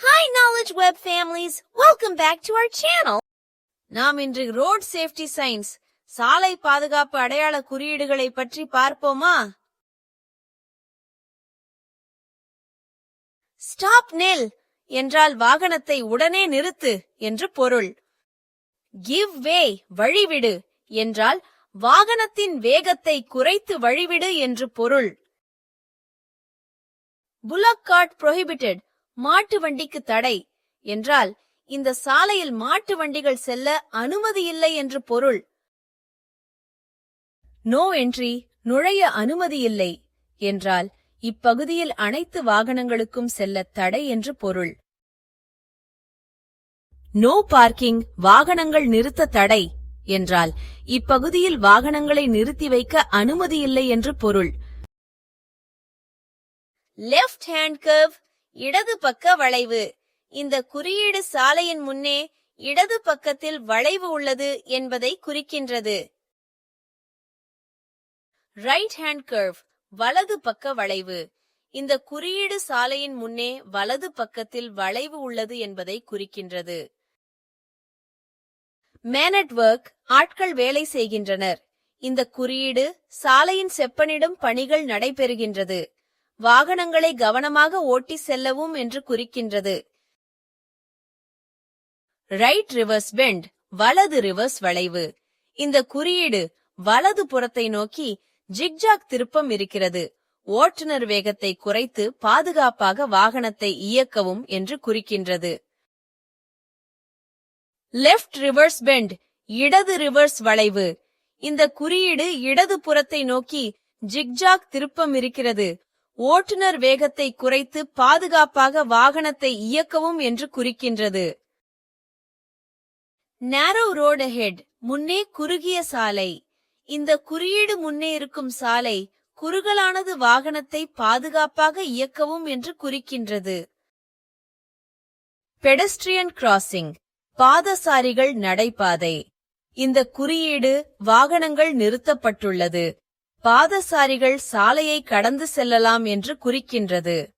Hi, Knowledge Web families. Welcome back to our channel. நாம் இன்று road safety science சாலை பாதுகாப்பு அடையாள குறியீடுகளை பற்றி பார்ப்போமா ஸ்டாப் நெல் என்றால் வாகனத்தை உடனே நிறுத்து என்று பொருள் கிவ் வே வழிவிடு என்றால் வாகனத்தின் வேகத்தை குறைத்து வழிவிடு என்று பொருள் புலக் கார்ட் prohibited மாட்டு வண்டிக்கு தடை. என்றால் இந்த சாலையில் மாட்டு வண்டிகள் செல்ல அனுமதி இல்லை என்று பொருள். நோ என்ட்ரி நுழைய அனுமதி இல்லை. என்றால் இப்பகுதியில் அனைத்து வாகனங்களுக்கும் செல்ல தடை என்று பொருள். நோ பார்க்கிங் வாகனங்கள் நிறுத்த தடை. என்றால் இப்பகுதியில் வாகனங்களை நிறுத்தி வைக்க அனுமதி இல்லை என்று பொருள். லெஃப்ட் ஹேண்ட் கர்வ் இடது பக்க வளைவு. இந்த குறியீடு சாலையின் முன்னே இடது பக்கத்தில் வளைவு உள்ளது என்பதை குறிக்கின்றது. ரைட் ஹேண்ட் கர்வ் வலது பக்க வளைவு. இந்த குறியீடு சாலையின் முன்னே வலது பக்கத்தில் வளைவு உள்ளது என்பதை குறிக்கின்றது. மேனட் ஒர்க் ஆட்கள் வேலை செய்கின்றனர். இந்த குறியீடு சாலையின் செப்பனிடும் பணிகள் நடைபெறுகின்றது. வாகனங்களை கவனமாக ஓட்டி செல்லவும் என்று குறிக்கின்றது. ரைட் ரிவர்ஸ் பெண்ட் வலது ரிவர்ஸ் வளைவு. இந்த குறியீடு வலது புறத்தை நோக்கி ஜிக்ஜாக் திருப்பம் இருக்கிறது. ஓட்டுநர் வேகத்தை குறைத்து பாதுகாப்பாக வாகனத்தை இயக்கவும் என்று குறிக்கின்றது. லெஃப்ட் ரிவர்ஸ் பெண்ட் இடது ரிவர்ஸ் வளைவு. இந்த குறியீடு இடது புறத்தை நோக்கி ஜிக்ஜாக் திருப்பம் இருக்கிறது. ஓட்டுநர் வேகத்தை குறைத்து பாதுகாப்பாக வாகனத்தை இயக்கவும் என்று குறிக்கின்றது. நேரோ ரோடு ஹெட் முன்னே குறுகிய சாலை. இந்த குறியீடு முன்னே இருக்கும் சாலை குறுகலானது வாகனத்தை பாதுகாப்பாக இயக்கவும் என்று குறிக்கின்றது. பெடஸ்ட்ரியன் கிராசிங் பாதசாரிகள் நடைபாதை. இந்த குறியீடு வாகனங்கள் நிறுத்தப்பட்டுள்ளது. பாதசாரிகள் சாலையை கடந்து செல்லலாம் என்று குறிக்கின்றது.